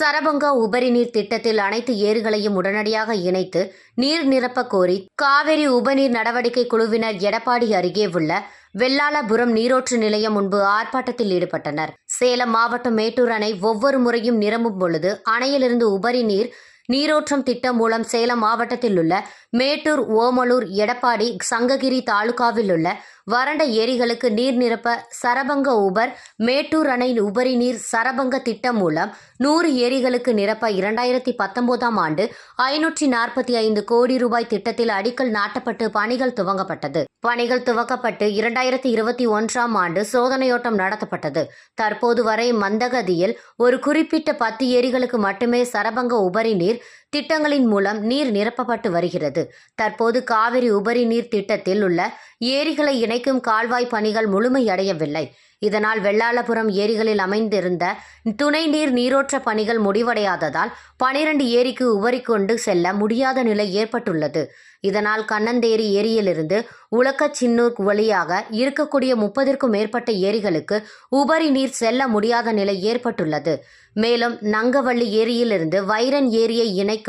சரபங்கா உபரி நீர் திட்டத்தில் அனைத்து ஏரிகளையும் உடனடியாக இணைத்து நீர் நிரப்ப கோரி காவிரி உபநீர் நடவடிக்கை குழுவினர் எடப்பாடி அருகே உள்ள வெள்ளாளபுரம் நீரோற்று நிலையம் முன்பு ஆர்ப்பாட்டத்தில் ஈடுபட்டனர். சேலம் மாவட்டம் மேட்டூர் அணை ஒவ்வொரு முறையும் நிரம்பும் பொழுது அணையிலிருந்து உபரி நீர் நீரோற்றம் திட்டம் மூலம் சேலம் மாவட்டத்தில் உள்ள மேட்டூர் ஓமலூர் எடப்பாடி சங்ககிரி தாலுகாவில் உள்ள வறண்ட ஏரிகளுக்கு நீர் நிரப்ப சரபங்க உபர் மேட்டூர் அணை உபரி நீர் சரபங்க திட்டம் மூலம் நூறு ஏரிகளுக்கு நிரப்ப இரண்டாயிரத்தி பத்தொன்பதாம் ஆண்டு ஐநூற்றி நாற்பத்தி ஐந்து கோடி ரூபாய் திட்டத்தில் அடிக்கல் நாட்டப்பட்டு பணிகள் துவங்கப்பட்டது. பணிகள் துவக்கப்பட்டு இரண்டாயிரத்தி இருபத்தி ஒன்றாம் ஆண்டு சோதனையோட்டம் நடத்தப்பட்டது. தற்போது வரை மந்தகதியில் ஒரு குறிப்பிட்ட பத்து ஏரிகளுக்கு மட்டுமே சரபங்க உபரி நீர் திட்டங்களின் மூலம் நீர் நிரப்பப்பட்டு வருகிறது. தற்போது காவிரி உபரி நீர் திட்டத்தில் உள்ள ஏரிகளை இணைக்கும் கால்வாய் பணிகள் முழுமையடையவில்லை இதனால் வெள்ளாளபுரம் ஏரிகளில் அமைந்திருந்த துணை நீர் நீரோற்ற பணிகள் முடிவடையாததால் பனிரெண்டு ஏரிக்கு உபரி கொண்டு செல்ல முடியாத நிலை ஏற்பட்டுள்ளது. இதனால் கண்ணந்தேரி ஏரியிலிருந்து உலக்கச்சின்னூர் வழியாக இருக்கக்கூடிய முப்பதிற்கும் மேற்பட்ட ஏரிகளுக்கு உபரி நீர் செல்ல முடியாத நிலை ஏற்பட்டுள்ளது. மேலும் நங்கவள்ளி ஏரியிலிருந்து வைரன் ஏரியை இணைக்கும்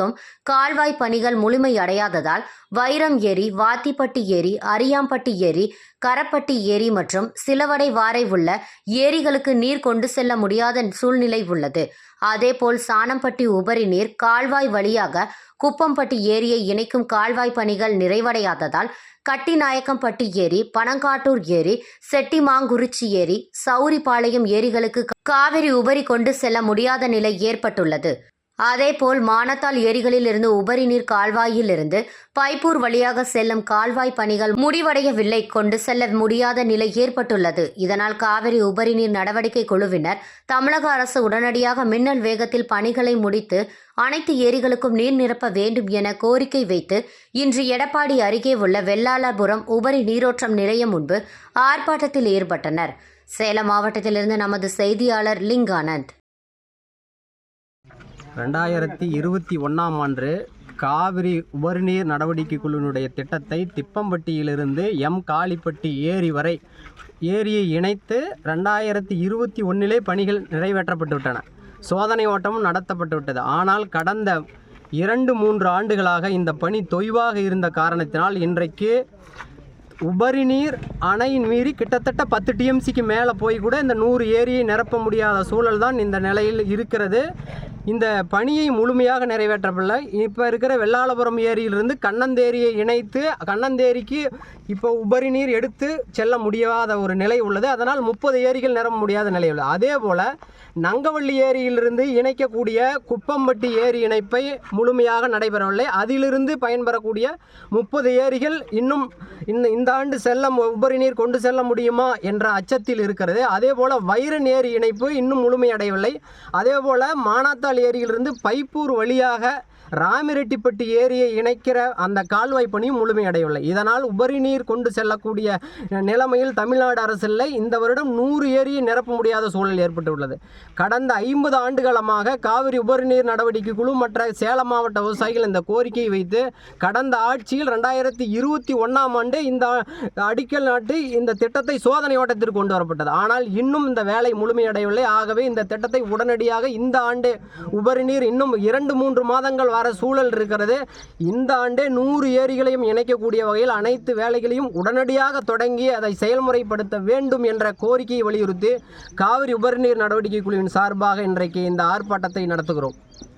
கால்வாய் பணிகள் முழுமையடையாததால் வைரம் ஏரி வாத்திப்பட்டி ஏரி அரியாம்பட்டி ஏரி கரப்பட்டி ஏரி மற்றும் சிலவடை வாரை உள்ள ஏரிகளுக்கு நீர் கொண்டு செல்ல முடியாத சூழ்நிலை உள்ளது. அதேபோல் சாணம்பட்டி உபரி நீர் கால்வாய் வழியாக குப்பம்பட்டி ஏரியை இணைக்கும் கால்வாய் பணிகள் நிறைவடையாததால் கட்டிநாயக்கம்பட்டி ஏரி பனங்காட்டூர் ஏரி செட்டிமாங்குறிச்சி ஏரி சௌரிபாளையம் ஏரிகளுக்கு காவிரி உபரி கொண்டு செல்ல முடியாத நிலை ஏற்பட்டுள்ளது. அதேபோல் மானத்தால் ஏரிகளில் இருந்து உபரி நீர் கால்வாயில் இருந்து பைப்பூர் வழியாக செல்லும் கால்வாய் பணிகள் முடிவடையவில்லை கொண்டு செல்ல முடியாத நிலை ஏற்பட்டுள்ளது. இதனால் காவிரி உபரி நீர் நடவடிக்கை குழுவினர் தமிழக அரசு உடனடியாக மின்னல் வேகத்தில் பணிகளை முடித்து அனைத்து ஏரிகளுக்கும் நீர் நிரப்ப வேண்டும் என கோரிக்கை வைத்து இன்று எடப்பாடி அருகே உள்ள வெள்ளாளபுரம் உபரி நீரோற்றம் நிலையம் முன்பு ஆர்ப்பாட்டத்தில் ஈடுபட்டனர் சேலம் மாவட்டத்திலிருந்து நமது செய்தியாளர் லிங்கானந்த். ரெண்டாயிரத்தி இருபத்தி ஒன்றாம் ஆண்டு காவிரி உபரிநீர் நடவடிக்கை குழுவினுடைய திட்டத்தை திப்பம்பட்டியிலிருந்து எம். காளிப்பட்டி ஏரி வரை ஏரியை இணைத்து ரெண்டாயிரத்தி இருபத்தி ஒன்றிலே பணிகள் நிறைவேற்றப்பட்டுவிட்டன. சோதனை ஓட்டமும் நடத்தப்பட்டுவிட்டது. ஆனால் கடந்த இரண்டு மூன்று ஆண்டுகளாக இந்த பணி தொய்வாக இருந்த காரணத்தினால் இன்றைக்கு உபரி நீர் அணையின் மீறி கிட்டத்தட்ட பத்து டிஎம்சிக்கு மேலே போய் கூட இந்த நூறு ஏரியை நிரப்ப முடியாத சூழல் தான் இந்த நிலையில் இருக்கிறது. இந்த பணியை முழுமையாக நிறைவேற்றப்படல. இப்போ இருக்கிற வெள்ளாளபுரம் ஏரியிலிருந்து கண்ணந்தேரியை இணைத்து கண்ணந்தேரிக்கு இப்போ உபரி நீர் எடுத்து செல்ல முடியாத ஒரு நிலை உள்ளது. அதனால் முப்பது ஏரிகள் நிரம்ப முடியாத நிலை உள்ளது. அதே போல் நங்கவள்ளி ஏரியிலிருந்து இணைக்கக்கூடிய குப்பம்பட்டி ஏரி இணைப்பை முழுமையாக நடைபெறவில்லை. அதிலிருந்து பயன்பெறக்கூடிய முப்பது ஏரிகள் இன்னும் இந்த இந்த ஆண்டு செல்ல மு- உபரி நீர் கொண்டு செல்ல முடியுமா என்ற அச்சத்தில் இருக்கிறது. அதே போல் வைரன் ஏரி இணைப்பு இன்னும் முழுமையடையவில்லை. அதே போல் ஏரியிலிருந்து பைப்பூர் வழியாக ராமிரெட்டிப்பட்டி ஏரியை இணைக்கிற அந்த கால்வாய் பணியும் முழுமையடையவில்லை. இதனால் உபரி நீர் கொண்டு செல்லக்கூடிய நிலைமையில் தமிழ்நாடு அரசில் இந்த வருடம் நூறு ஏரியை நிரப்ப முடியாத சூழல் ஏற்பட்டுள்ளது. கடந்த ஐம்பது ஆண்டுகாலமாக காவிரி உபரி நீர் நடவடிக்கை குழு மற்ற சேலம் மாவட்ட விவசாயிகள் இந்த கோரிக்கையை வைத்து கடந்த ஆட்சியில் ரெண்டாயிரத்தி இருபத்தி ஒன்றாம் ஆண்டு இந்த அடிக்கல் நாட்டு இந்த திட்டத்தை சோதனை ஓட்டத்திற்கு கொண்டு வரப்பட்டது. ஆனால் இன்னும் இந்த வேலை முழுமையடையவில்லை. ஆகவே இந்த திட்டத்தை உடனடியாக இந்த ஆண்டு உபரி நீர் இன்னும் இரண்டு மூன்று மாதங்கள் வர சூழல் இருக்கிறது. இந்த ஆண்டே நூறு ஏரிகளையும் இணைக்கக்கூடிய வகையில் அனைத்து வேலைகளையும் உடனடியாக தொடங்கி அதை செயல்முறைப்படுத்த வேண்டும் என்ற கோரிக்கையை வலியுறுத்தி காவிரி உபரிநீர் நடவடிக்கை குழுவின் சார்பாக இன்றைக்கு இந்த ஆர்ப்பாட்டத்தை நடத்துகிறோம்.